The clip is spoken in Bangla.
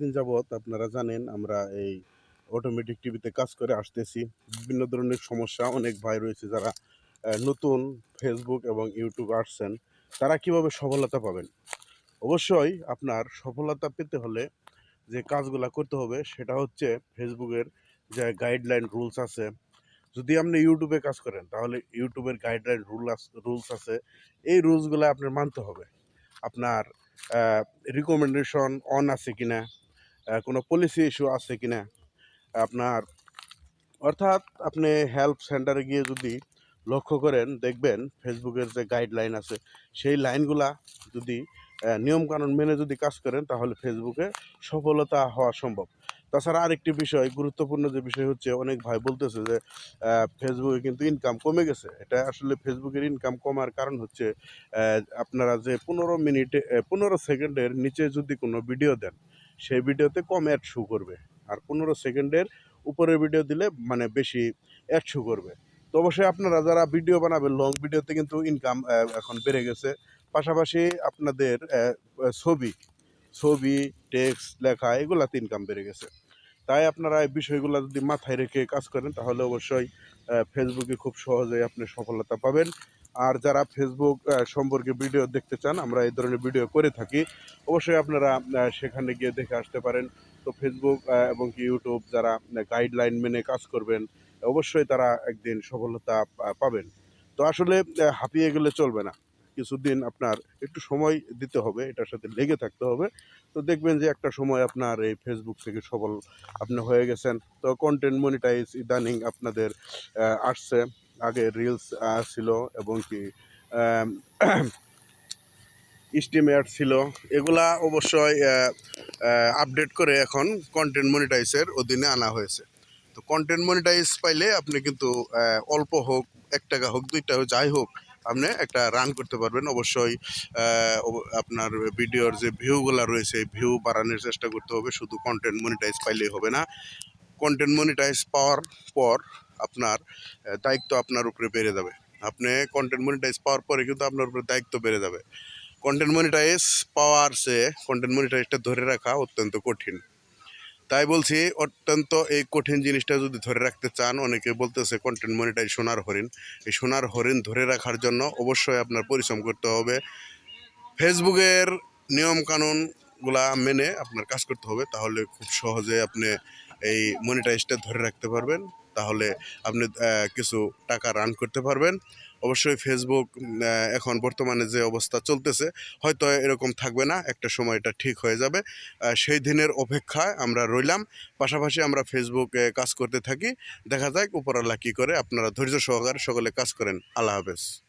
দিন যাবৎ আপনারা জানেন, আমরা এই অটোমেটিক টিভিতে কাজ করে আসতেছি। বিভিন্ন ধরনের সমস্যা, অনেক ভাই রয়েছে যারা নতুন ফেসবুক এবং ইউটিউব আসছেন, তারা কীভাবে সফলতা পাবেন? অবশ্যই আপনার সফলতা পেতে হলে যে কাজগুলো করতে হবে, সেটা হচ্ছে ফেসবুকের যে গাইডলাইন রুলস আছে। যদি আপনি ইউটিউবে কাজ করেন, তাহলে ইউটিউবের গাইডলাইন রুল রুলস আছে। এই রুলসগুলো আপনার মানতে হবে। আপনার রিকমেন্ডেশন অন আছে কিনা কোনো পলিসি ইস্যু আছে কি না আপনার, অর্থাৎ আপনি হেল্প সেন্টারে গিয়ে যদি লক্ষ্য করেন, দেখবেন ফেসবুকের যে গাইডলাইন আছে, সেই লাইনগুলা যদি নিয়মকানুন মেনে যদি কাজ করেন, তাহলে ফেসবুকে সফলতা হওয়া সম্ভব। তাছাড়া আরেকটি বিষয়, গুরুত্বপূর্ণ যে বিষয় হচ্ছে, অনেক ভাই বলতেছে যে ফেসবুকে কিন্তু ইনকাম কমে গেছে। এটা আসলে ফেসবুকের ইনকাম কমার কারণ হচ্ছে আপনারা যে পনেরো মিনিটে পনেরো সেকেন্ডের নিচে যদি কোনো ভিডিও দেন, সেই ভিডিওতে কম অ্যাড শো করবে। আর পনেরো সেকেন্ডের উপরের ভিডিও দিলে মানে বেশি অ্যাড শো করবে। তো অবশ্যই আপনারা যারা ভিডিও বানাবেন লং ভিডিওতে কিন্তু ইনকাম এখন বেড়ে গেছে। পাশাপাশি আপনাদের ছবি ছবি টেক্সট লেখা এগুলাতে ইনকাম বেড়ে গেছে। তাই আপনারা এই বিষয়গুলো যদি মাথায় রেখে কাজ করেন, তাহলে অবশ্যই ফেসবুকে খুব সহজেই আপনি সফলতা পাবেন। আর যারা ফেসবুক সম্পর্কে ভিডিও দেখতে চান, আমরা এই ধরনের ভিডিও করে থাকি। অবশ্যই আপনারা সেখানে গিয়ে দেখে আসতে পারেন। তো ফেসবুক এবং কি ইউটিউব যারা গাইডলাইন মেনে কাজ করবেন, অবশ্যই তারা একদিন সফলতা পাবেন। তো আসলে হাঁপিয়ে গেলে চলবে না। কিছুদিন আপনার একটু সময় দিতে হবে, এটার সাথে লেগে থাকতে হবে। তো দেখবেন যে একটা সময় আপনার এই ফেসবুক থেকে সফল আপনি হয়ে গেছেন। তো কন্টেন্ট মনিটাইজ ইদানিং আপনাদের আসছে। আগে রিলস ছিল এবং কি স্টিম অ্যাড ছিল। এগুলা অবশ্যই আপডেট করে এখন কন্টেন্ট মনিটাইজের অধীনে আনা হয়েছে। তো কন্টেন্ট মনিটাইজ পাইলে আপনি কিন্তু অল্প হোক, এক টাকা হোক, দুই টাকা যাই হোক আপনি একটা রান করতে পারবেন। অবশ্যই আপনার ভিডিওর যে ভিউগুলো রয়েছে ভিউ বাড়ানোর চেষ্টা করতে হবে। শুধু কন্টেন্ট মনিটাইজ পাইলেই হবে না। কন্টেন্ট মনিটাইজ পাওয়ার পর আপনার দায়িত্ব আপনার উপরে বেড়ে যাবে। আপনি কন্টেন্ট মনিটাইজ পাওয়ার পরে কিন্তু আপনার উপরে দায়িত্ব বেড়ে যাবে। কন্টেন্ট মনিটাইজ পাওয়ার সে কন্টেন্ট মনিটাইজটা ধরে রাখা অত্যন্ত কঠিন। তাই বলছি, অত্যন্ত এই কঠিন জিনিসটা যদি ধরে রাখতে চান, অনেকে বলতেছে কন্টেন্ট মনিটাই সোনার হরিণ। এই সোনার হরিণ ধরে রাখার জন্য অবশ্যই আপনার পরিশ্রম করতে হবে। ফেসবুকের নিয়ম কানুনগুলা মেনে আপনার কাজ করতে হবে, তাহলে খুব সহজে আপনি এই মনিটাইজটা ধরে রাখতে পারবেন। তাহলে আপনি কিছু টাকা রান করতে পারবেন। অবশ্যই ফেসবুক এখন বর্তমানে যে অবস্থা চলতেছে, হয়তো এরকম থাকবে না, একটা সময় এটা ঠিক হয়ে যাবে। সেই দিনের অপেক্ষায় আমরা রইলাম। পাশাপাশি আমরা ফেসবুকে কাজ করতে থাকি। দেখা যাক উপরাল্লা কী করে, আপনারা ধৈর্য সহকারে সকলে কাজ করেন। আল্লাহ হাফেজ।